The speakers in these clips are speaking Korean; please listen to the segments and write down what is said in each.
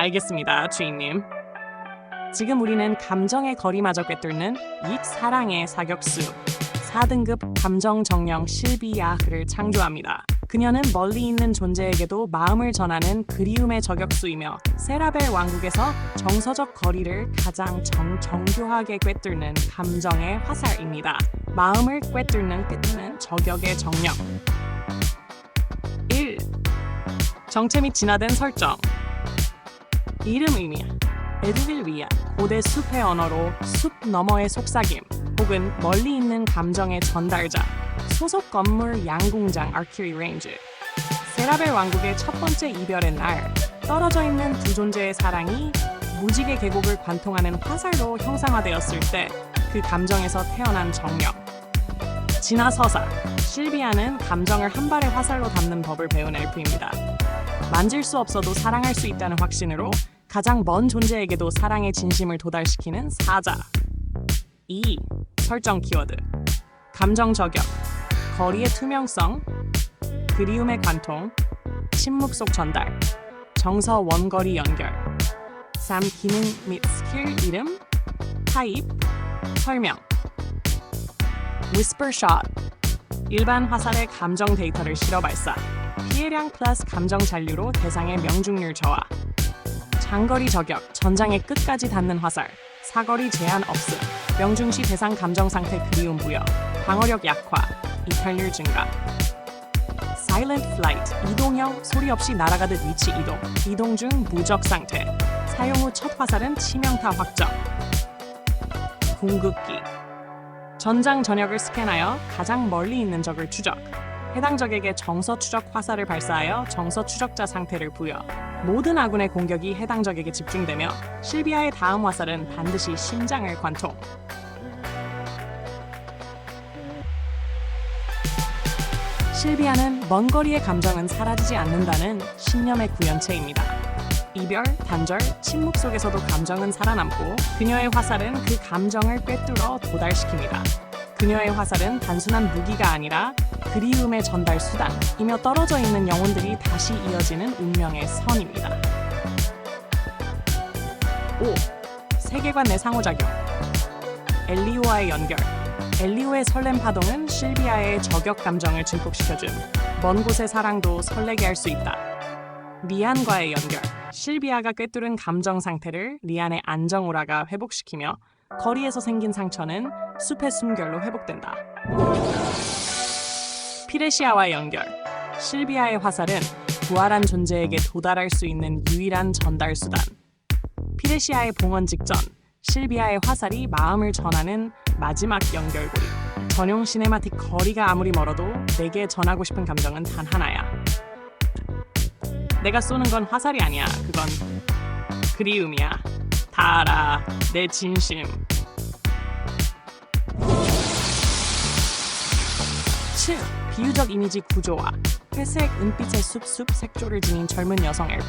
알겠습니다, 주인님. 지금 우리는 감정의 거리마저 꿰뚫는 이 사랑의 사격수 4등급 감정 정령 실비야흐를 창조합니다. 그녀는 멀리 있는 존재에게도 마음을 전하는 그리움의 저격수이며 세라벨 왕국에서 정서적 거리를 가장 정, 정교하게 꿰뚫는 감정의 화살입니다. 마음을 꿰뚫는 꿰뚫는 저격의 정령 1. 정체 및 진화된 설정 이름 의미 에드빌 위아 고대 숲의 언어로 숲 너머의 속삭임 혹은 멀리 있는 감정의 전달자 소속 건물 양궁장 아큐리 레인지 세라벨 왕국의 첫 번째 이별의 날 떨어져 있는 두 존재의 사랑이 무지개 계곡을 관통하는 화살로 형상화되었을 때 그 감정에서 태어난 정령 진화 서사 실비아는 감정을 한 발의 화살로 담는 법을 배운 엘프입니다. 만질 수 없어도 사랑할 수 있다는 확신으로 가장 먼 존재에게도 사랑의 진심을 도달시키는 사자. 2. 설정 키워드. 감정 저격. 거리의 투명성. 그리움의 관통. 침묵 속 전달. 정서 원거리 연결. 3. 기능 및 스킬 이름. 타입. 설명. Whisper Shot. 일반 화살의 감정 데이터를 실어 발사. 피해량 플러스 감정 잔류로 대상의 명중률 저하. 장거리 저격, 전장의 끝까지 닿는 화살, 사거리 제한 없음, 명중시 대상 감정 상태 그리움 부여, 방어력 약화, 이탈률 증가. Silent Flight, 이동형 소리 없이 날아가듯 위치 이동, 이동 중 무적 상태, 사용 후 첫 화살은 치명타 확정. 궁극기, 전장 전역을 스캔하여 가장 멀리 있는 적을 추적. 해당 적에게 정서 추적 화살을 발사하여 정서 추적자 상태를 부여. 모든 아군의 공격이 해당 적에게 집중되며 실비아의 다음 화살은 반드시 심장을 관통. 실비아는 먼 거리의 감정은 사라지지 않는다는 신념의 구현체입니다. 이별, 단절, 침묵 속에서도 감정은 살아남고 그녀의 화살은 그 감정을 꿰뚫어 도달시킵니다. 그녀의 화살은 단순한 무기가 아니라 그리움의 전달 수단이며 떨어져 있는 영혼들이 다시 이어지는 운명의 선입니다. 5. 세계관 내 상호작용 엘리오와의 연결 엘리오의 설렘 파동은 실비아의 저격 감정을 증폭시켜줌 먼 곳의 사랑도 설레게 할 수 있다. 리안과의 연결 실비아가 꿰뚫은 감정 상태를 리안의 안정오라가 회복시키며 거리에서 생긴 상처는 숲의 숨결로 회복된다. 피레시아와의 연결. 실비아의 화살은 부활한 존재에게 도달할 수 있는 유일한 전달 수단. 피레시아의 봉헌 직전, 실비아의 화살이 마음을 전하는 마지막 연결고리. 전용 시네마틱 거리가 아무리 멀어도 내게 전하고 싶은 감정은 단 하나야. 내가 쏘는 건 화살이 아니야. 그건 그리움이야. 다 알아. 내 진심. 7. 비유적 이미지 구조화 회색 은빛의 숲숲 색조를 지닌 젊은 여성 엘프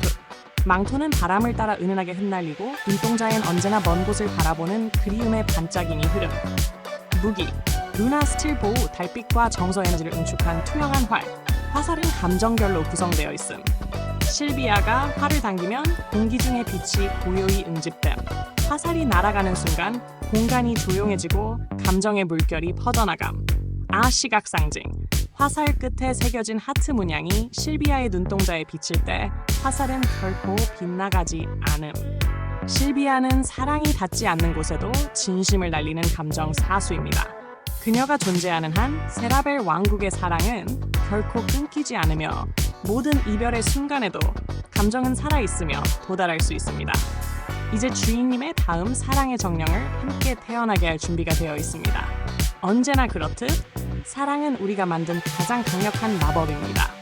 망토는 바람을 따라 은은하게 흩날리고 눈동자엔 언제나 먼 곳을 바라보는 그리움의 반짝이니 흐름 무기 루나 스틸 보호 달빛과 정서 에너지를 응축한 투명한 활 화살은 감정결로 구성되어 있음 실비아가 활을 당기면 공기 중의 빛이 고요히 응집됨 화살이 날아가는 순간 공간이 조용해지고 감정의 물결이 퍼져나감 아 시각 상징. 화살 끝에 새겨진 하트 문양이 실비아의 눈동자에 비칠 때 화살은 결코 빗나가지 않음. 실비아는 사랑이 닿지 않는 곳에도 진심을 날리는 감정 사수입니다. 그녀가 존재하는 한 세라벨 왕국의 사랑은 결코 끊기지 않으며 모든 이별의 순간에도 감정은 살아있으며 도달할 수 있습니다. 이제 주인님의 다음 사랑의 정령을 함께 태어나게 할 준비가 되어 있습니다. 언제나 그렇듯 사랑은 우리가 만든 가장 강력한 마법입니다.